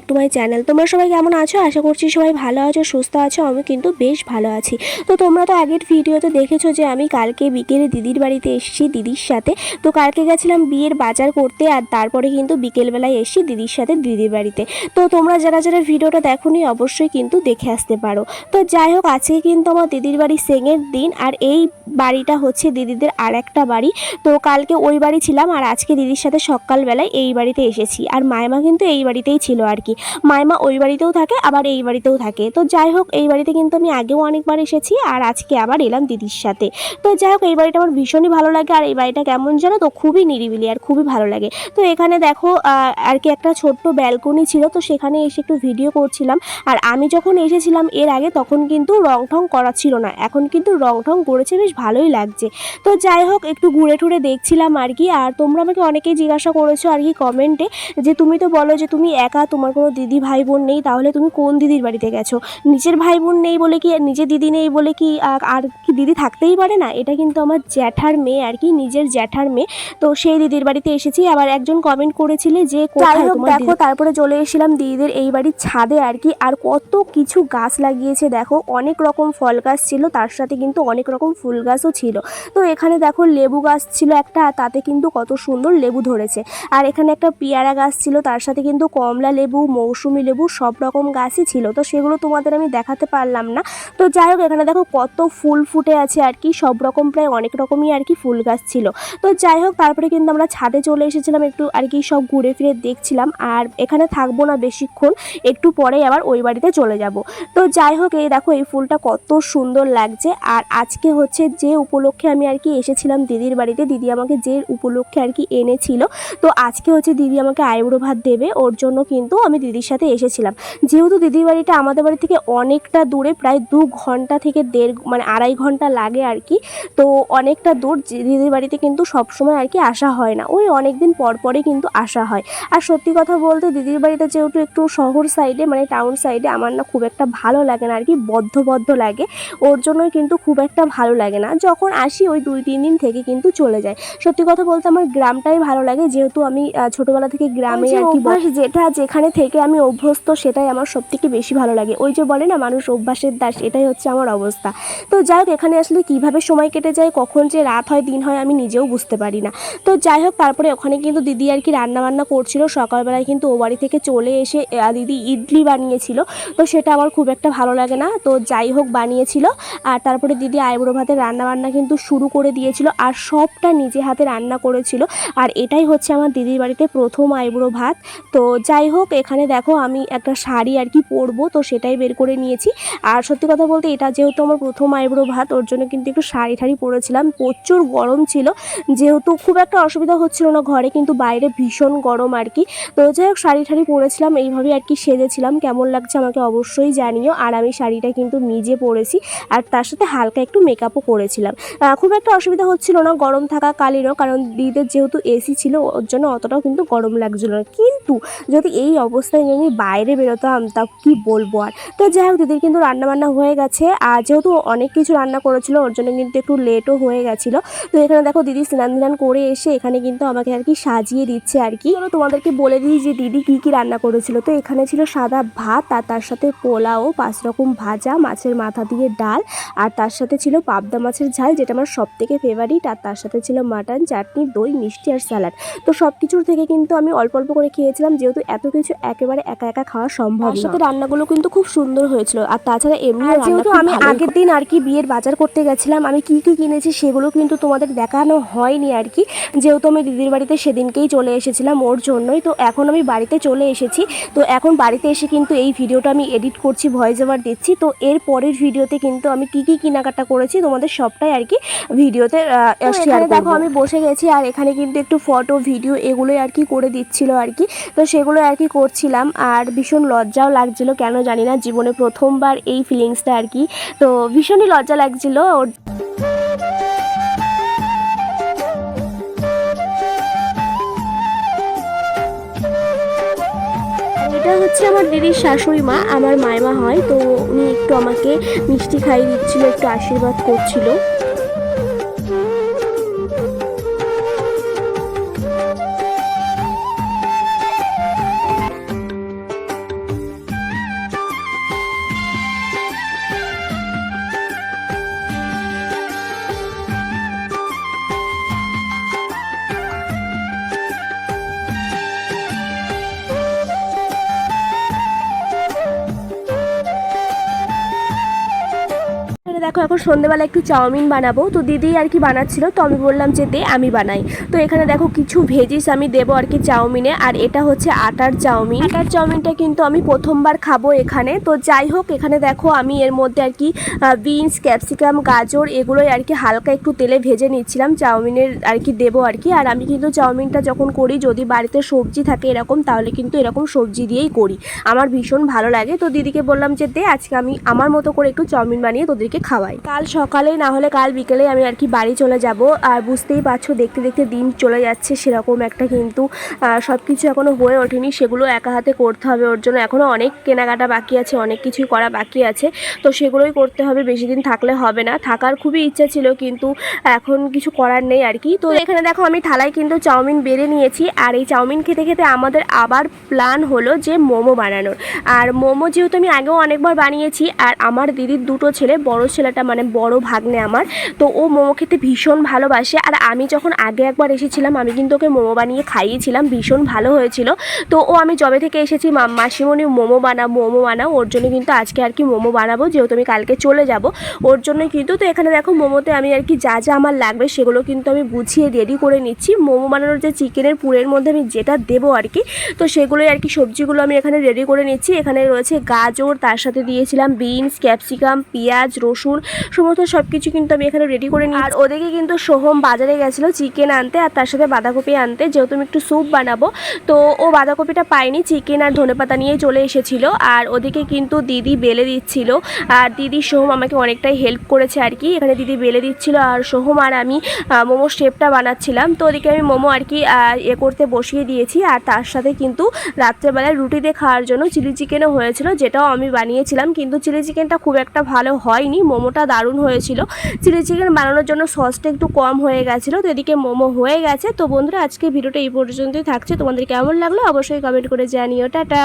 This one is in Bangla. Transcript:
ব্যাক টু মাই চ্যানেল তোমরা সবাই কেমন আছো? আশা করছি সবাই ভালো আছো, সুস্থ আছো, আমি কিন্তু বেশ ভালো আছি। তো তোমরা তো আগের ভিডিওতে দেখেছ যে আমি কালকে বিকেলে দিদির বাড়িতে এসেছি দিদির সাথে। তো কালকে গেছিলাম বিয়ের বাজার করতে আর তারপরে কিন্তু বিকেলবেলায় এসেছি দিদির সাথে দিদির বাড়িতে। তো তোমরা যারা যারা ভিডিওটা দেখোনি, অবশ্যই কিন্তু দেখে আসতে পারো। তো যাই হোক, আজকে কিন্তু আমার দিদির বাড়ি সেঙের দিন আর এই বাড়িটা হচ্ছে দিদিদের আর একটা বাড়ি। তো কালকে ওই বাড়ি ছিলাম আর আজকে দিদির সাথে সকালবেলায় এই বাড়িতে এসেছি। আর মায়মা কিন্তু এই বাড়িতেই ছিল আর কি। মায়মা ওই বাড়িতেও থাকে, আবার এই বাড়িতেও থাকে। তো যাই হোক, এই বাড়িতে কিন্তু আমি আগেও অনেকবার এসেছি আর আজকে আবার এলাম দিদির সাথে। তো যাই হোক, এই বাড়িটা আমার ভীষণই ভালো লাগে আর এই বাড়িটা কেমন জানো তো খুবই নিরিবিলি আর খুবই ভালো লাগে। তো এখানে দেখো আর কি একটা ছোট্ট ব্যালকনি ছিল, তো সেখানে এসে একটু ভিডিও করছিলাম। আর আমি যখন এসেছিলাম এর আগে, তখন কিন্তু রং ঠং করা ছিল না। এখন কিন্তু রং ঠং করেছে, বেশ ভালোই লাগছে। তো যাই হোক, একটু ঘুরে টুরে দেখছিলাম আর কি। আর তোমরা আমাকে অনেকেই জিজ্ঞাসা করেছ আর কি কমেন্টে যে তুমি তো বলো যে তুমি একা তোমার কোনো দিদি ভাই বোন নেই তাহলে তুমি কোন দিদির বাড়িতে গেছো? নিজের ভাই বোন নেই বলে কি নিজের দিদি নেই বলে কি আর কি দিদি থাকতেই পারে না? এটা কিন্তু আমার জ্যাঠার মেয়ে আর কি নিজের জ্যাঠার মেয়ে। তো সেই দিদির বাড়িতে এসেছি আবার একজন কমেন্ট করেছিলে যে হোক, দেখো তারপরে চলে এসেছিলাম দিদিদের এই বাড়ির ছাদে আর কি আর কত কিছু গাছ লাগিয়েছে দেখো অনেক রকম ফল গাছ ছিল তার সাথে কিন্তু অনেক রকম ফুল গাছও ছিল। তো এখানে দেখো লেবু গাছ ছিল একটা তাতে কিন্তু কত সুন্দর লেবু ধরেছে। আর এখানে একটা পেয়ারা গাছ ছিল তার সাথে কিন্তু কমলা লেবু মৌসুমি লেবু সব রকম গাছই ছিল। তো সেগুলো তোমাদের আমি দেখাতে পারলাম না। তো যাই হোক, এখানে দেখো কত ফুল ফুটে আছে আর কি। সব রকম প্রায় অনেক রকমই আর কি ফুল গাছ ছিল। তো যাই হোক, তারপরে কিন্তু আমরা ছাদে চলে এসেছিলাম একটু আর কি সব ঘুরে ফিরে দেখছিলাম। আর এখানে থাকব না বেশিক্ষণ, একটু পরে আবার ওই বাড়িতে চলে যাব। তো যাই হোক, এই দেখো, এই ফুলটা কত সুন্দর লাগছে। আর আজকে হচ্ছে যে উপলক্ষে আমি আর কি এসেছিলাম দিদির বাড়িতে। দিদি আমাকে যে উপলক্ষে আর কি এনেছিল। তো আজকে হচ্ছে দিদি আমাকে আইবুড়ো ভাত দেবে। ওর জন্য কিন্তু আমি দিদির সাথে এসেছিলাম। যেহেতু দিদির বাড়িটা আমাদের বাড়ি থেকে অনেকটা দূরে প্রায় দু ঘণ্টা থেকে দেড় মানে আড়াই ঘণ্টা লাগে আর কি। তো অনেকটা দূর দিদির বাড়িতে কিন্তু সবসময় আর কি আসা হয় না। ওই অনেক দিন পর পরে কিন্তু আসা হয়। আর সত্যি কথা বলতে দিদির বাড়িটা যেহেতু একটু শহর সাইডে মানে টাউন সাইডে আমার না খুব একটা ভালো লাগে না আর কি বদ্ধ বদ্ধ লাগে। ওর জন্যই কিন্তু খুব একটা ভালো লাগে না। যখন আসি ওই দুই তিন দিন থেকে কিন্তু চলে যায়। সত্যি কথা বলতে আমার গ্রামটাই ভালো লাগে। যেহেতু আমি ছোটবেলা থেকে গ্রামে আর কি যেটা যেখানে থেকে আমি অভ্যস্ত, সেটাই আমার সব থেকে বেশি ভালো লাগে। ওই যে বলে না, মানুষ অভ্যাসের দাস, এটাই হচ্ছে আমার অবস্থা। তো যাই হোক, এখানে আসলে কীভাবে সময় কেটে যায়, কখন যে রাত হয়, দিন হয়, আমি নিজেও বুঝতে পারি না। তো যাই হোক, তারপরে ওখানে কিন্তু দিদি আর কি রান্নাবান্না করছিল। সকালবেলায় কিন্তু ও বাড়ি থেকে চলে এসে দিদি ইডলি বানিয়েছিল। তো সেটা আমার খুব একটা ভালো লাগে না। তো যাই হোক, বানিয়েছিল। আর তারপরে দিদি আইবুড়ো ভাতের রান্না বান্না কিন্তু শুরু করে দিয়েছিল। আর সবটা নিজে হাতে রান্না করেছিল। আর এটাই হচ্ছে আমার দিদির বাড়িতে প্রথম আইবুড়ো ভাত। তো যাই হোক এখানে দেখো আমি একটা শাড়ি আর কি পরবো, তো সেটাই বের করে নিয়েছি। আর সত্যি কথা বলতে এটা যেহেতু আমার প্রথম আইব্রো ভাত, ওর জন্য কিন্তু একটু শাড়ি ঠাড়ি পরেছিলাম। প্রচুর গরম ছিল, যেহেতু খুব একটা অসুবিধা হচ্ছিল না ঘরে, কিন্তু বাইরে ভীষণ গরম আর কি। তো যাই হোক, শাড়ি ঠাড়ি পরেছিলাম এইভাবে আর কি সেজেছিলাম। কেমন লাগছে আমাকে অবশ্যই জানিও। আর আমি শাড়িটা কিন্তু নিজে পরেছি, আর তার সাথে হালকা একটু মেকআপও করেছিলাম। খুব একটা অসুবিধা হচ্ছিল না, গরম থাকা কালীনও, কারণ দিদিদের যেহেতু এসি ছিল, ওর জন্য অতটাও কিন্তু গরম লাগছিল না। কিন্তু যদি এই অবস্থায় আমি বাইরে বেরোতাম, তা কি বলব আর? তো যাই হোক দিদির কিন্তু রান্নাবান্না হয়ে গেছে। আর যেহেতু অনেক কিছু রান্না করেছিল, ওর জন্য কিন্তু একটু লেটও হয়ে গেছিল। তো এখানে দেখো দিদি স্নান ধান করে এসে এখানে কিন্তু আমাকে আর কি সাজিয়ে দিচ্ছে আর কি। তোমাদেরকে বলে দিই যে দিদি কি কি রান্না করেছিল। তো এখানে ছিল সাদা ভাত, আর তার সাথে পোলাও, পাঁচ রকম ভাজা, মাছের মাথা দিয়ে ডাল, আর তার সাথে ছিল পাবদা মাছের ঝাল, যেটা আমার সব থেকে ফেভারিট আর তার সাথে ছিল মাটন চাটনি, দই, মিষ্টি, আর স্যালাড তো সব কিছুর থেকে কিন্তু আমি অল্প অল্প করে খেয়েছিলাম, যেহেতু এত কিছু একেবারে একা একা খাওয়া সম্ভব সাথে রান্নাগুলো কিন্তু খুব সুন্দর হয়েছিল। আর তাছাড়া এমনি যেহেতু আমি আগের দিন আর কি বিয়ের বাজার করতে গেছিলাম আমি কি কি কিনেছি সেগুলো কিন্তু তোমাদের দেখানো হয়নি আর কি। যেহেতু আমি দিদির বাড়িতে সেদিনকেই চলে এসেছিলাম ওর জন্যই। তো এখন আমি বাড়িতে চলে এসেছি। তো এখন বাড়িতে এসে কিন্তু এই ভিডিওটা আমি এডিট করছি ভয়েস ওভার দিচ্ছি। তো এর পরের ভিডিওতে কিন্তু আমি কি কি কেনাকাটা করেছি তোমাদের সবটাই আর কি ভিডিওতে শেয়ার দেখো আমি বসে গেছি আর এখানে কিন্তু একটু ফটো ভিডিও এগুলোই আর কি করে দিচ্ছিল আর কি। তো সেগুলো আর কি করছিলাম আর ভীষণ লজ্জাও লাগছিল, কেন জানি না, জীবনে প্রথমবার এই ফিলিংসটা আর কি। তো ভীষণই লজ্জা লাগছিল ওর। এটা হচ্ছে আমার দিদির শাশুড়ি মা, আমার মায়মা হয়, তো উনি একটু আমাকে মিষ্টি খাইয়ে দিচ্ছিল, একটু আশীর্বাদ করছিল। দেখো, এখন সন্ধ্যেবেলা একটু চাউমিন বানাবো। তো দিদি আর কি বানাচ্ছিল, তো আমি বললাম যে দে, আমি বানাই। তো এখানে দেখো কিছু ভেজিস আমি দেবো আর কি চাউমিনে, আর এটা হচ্ছে আটার চাউমিন। আটার চাউমিনটা কিন্তু আমি প্রথমবার খাব এখানে। তো যাই হোক, এখানে দেখো আমি এর মধ্যে আর কি বিনস ক্যাপসিকাম গাজর, এগুলোই আর কি হালকা একটু তেলে ভেজে নিচ্ছিলাম। চাউমিনের আর কি দেবো আর কি। আর আমি কিন্তু চাউমিনটা যখন করি, যদি বাড়িতে সবজি থাকে এরকম, তাহলে কিন্তু এরকম সবজি দিয়েই করি। আমার ভীষণ ভালো লাগে। তো দিদিকে বললাম যে দে, আজকে আমি আমার মতো করে একটু চাউমিন বানিয়ে তোদেরকে খাওয়াই। কাল সকালে না হলে কাল বিকেলে আমি আর কি বাড়ি চলে যাব। আর বুঝতেই পারছ, দেখতে দেখতে দিন চলে যাচ্ছে, সেরকম একটা কিন্তু সব কিছু এখনও হয়ে ওঠেনি। সেগুলো একা হাতে করতে হবে ওর জন্য। এখনও অনেক কেনাকাটা বাকি আছে, অনেক কিছুই করা বাকি আছে। তো সেগুলোই করতে হবে, বেশি দিন থাকলে হবে না। থাকার খুবই ইচ্ছা ছিল, কিন্তু এখন কিছু করার নেই আর কি। তো এখানে দেখো, আমি থালায় কিন্তু চাউমিন বেড়ে নিয়েছি। আর এই চাউমিন খেতে খেতে আমাদের আবার প্ল্যান হলো যে মোমো বানানোর। আর মোমো যেহেতু আমি আগেও অনেকবার বানিয়েছি, আর আমার দিদির দুটো ছেলে, বড় ছেলেটা মানে বড় ভাগ্নে আমার। তো ও মোমো খেতে ভীষণ ভালোবাসে। আর আমি যখন আগে একবার এসেছিলাম, আমি কিন্তু ওকে মোমো বানিয়ে খাইয়েছিলাম, ভীষণ ভালো হয়েছিল। তো ও আমি জবে থেকে এসেছি মাসিমণি মোমো বানাও মোমো বানাও, ওর জন্য কিন্তু আজকে আর কি মোমো বানাবো, যেহেতু আমি কালকে চলে যাব। ওর জন্য কিন্তু, তো এখানে দেখো মোমোতে আমি আর কি যা যা আমার লাগবে, সেগুলো কিন্তু আমি গুছিয়ে রেডি করে নিচ্ছি। মোমো বানানোর যে চিকেনের পুরের মধ্যে আমি যেটা দেবো আর কি, তো সেগুলোই আর কি সবজিগুলো আমি এখানে রেডি করে নিচ্ছি। এখানে রয়েছে গাজর, তার সাথে দিয়েছিলাম বিনস ক্যাপসিকাম পেঁয়াজ, রসুন সমস্ত সব কিছু কিন্তু আমি এখানে রেডি করে নিই আর ওদিকে কিন্তু সোহম বাজারে গেছিল চিকেন আনতে আর তার সাথে বাঁধাকপি আনতে। যেহেতু আমি একটু স্যুপ বানাবো, তো ও বাঁধাকপিটা পাইনি চিকেন আর ধনেপাতা নিয়ে চলে এসেছিল। আর ওদিকে কিন্তু দিদি বেলে দিচ্ছিল। আর দিদি, সোহম আমাকে অনেকটাই হেল্প করেছে আর কি। এখানে দিদি বেলে দিচ্ছিল আর সোহম আর আমি মোমোর শেপটা বানাচ্ছিলাম। তো ওদিকে আমি মোমো আর কি এ করতে বসিয়ে দিয়েছি। আর তার সাথে কিন্তু রাত্রেবেলায় রুটি দিয়ে খাওয়ার জন্য চিলি চিকেনও হয়েছিল, যেটাও আমি বানিয়েছিলাম। কিন্তু চিলি চিকেনটা খুব একটা ভালো হয়নি। মোমোটা দারুণ হয়েছিল। চিলি চিকেন বানানোর জন্য সসটা একটু কম হয়ে গেছিল, তো এদিকে মোমো হয়ে গেছে। তো বন্ধুরা, আজকে ভিডিওটা এই পর্যন্তই থাকছে। তোমাদের কেমন লাগল অবশ্যই কমেন্ট করে জানিও। টাটা!